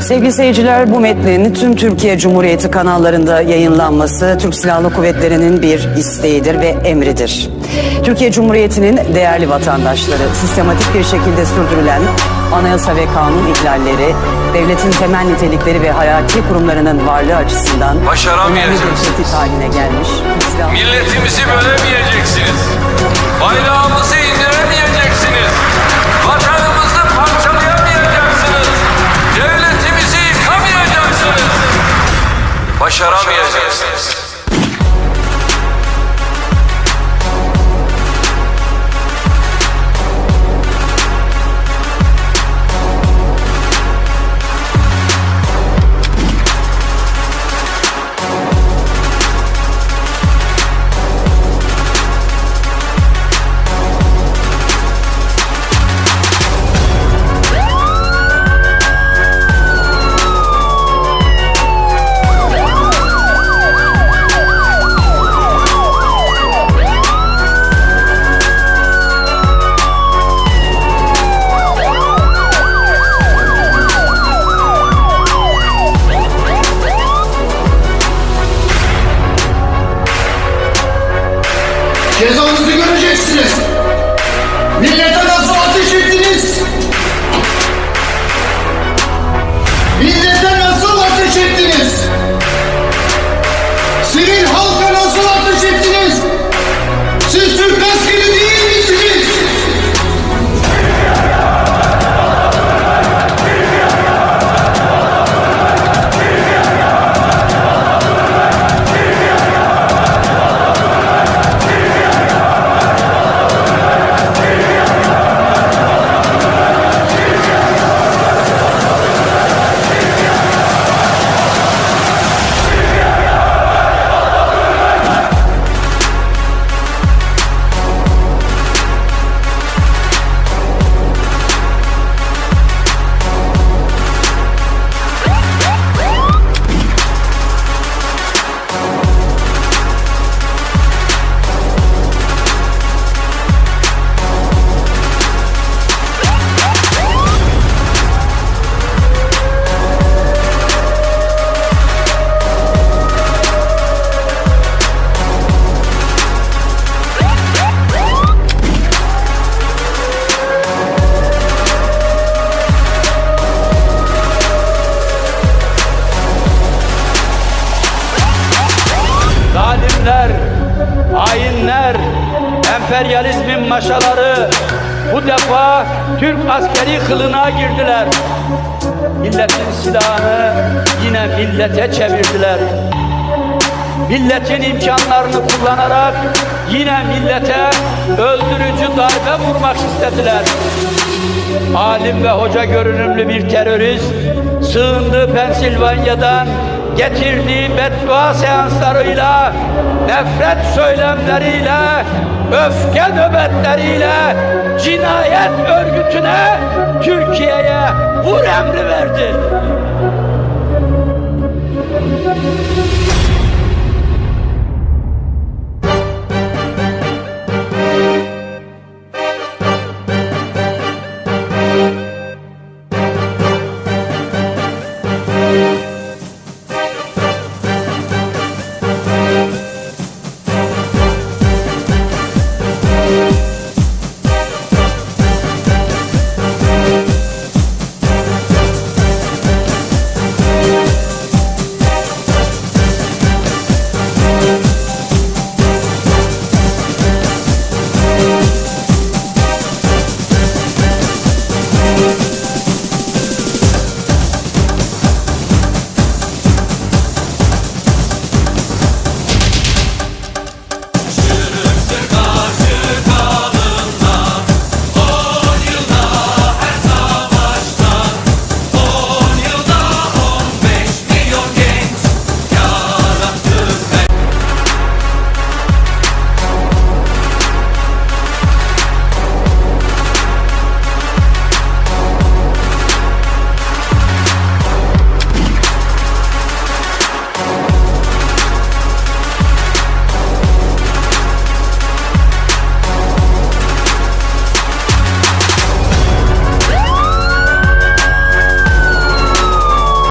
Sevgili seyirciler bu metnin tüm Türkiye Cumhuriyeti kanallarında yayınlanması Türk Silahlı Kuvvetleri'nin bir isteğidir ve emridir. Türkiye Cumhuriyeti'nin değerli vatandaşları sistematik bir şekilde sürdürülen anayasa ve kanun ihlalleri, devletin temel nitelikleri ve hayati kurumlarının varlığı açısından bir Başaramayacaksınız. tehdit haline gelmiş. Milletimizi bölemeyeceksiniz. Bayrağımızı Başaramayacaksınız. Cezanızı göreceksiniz. Millete Zalimler, hainler, emperyalizmin maşaları bu defa Türk askeri kılına girdiler. Milletin silahını yine millete çevirdiler. Milletin imkanlarını kullanarak yine millete öldürücü darbe vurmak istediler. Alim ve hoca görünümlü bir terörist sığındığı Pensilvanya'dan getirdiği beddua seanslarıyla, nefret söylemleriyle, öfke nöbetleriyle cinayet örgütüne Türkiye'ye vur emri verdi.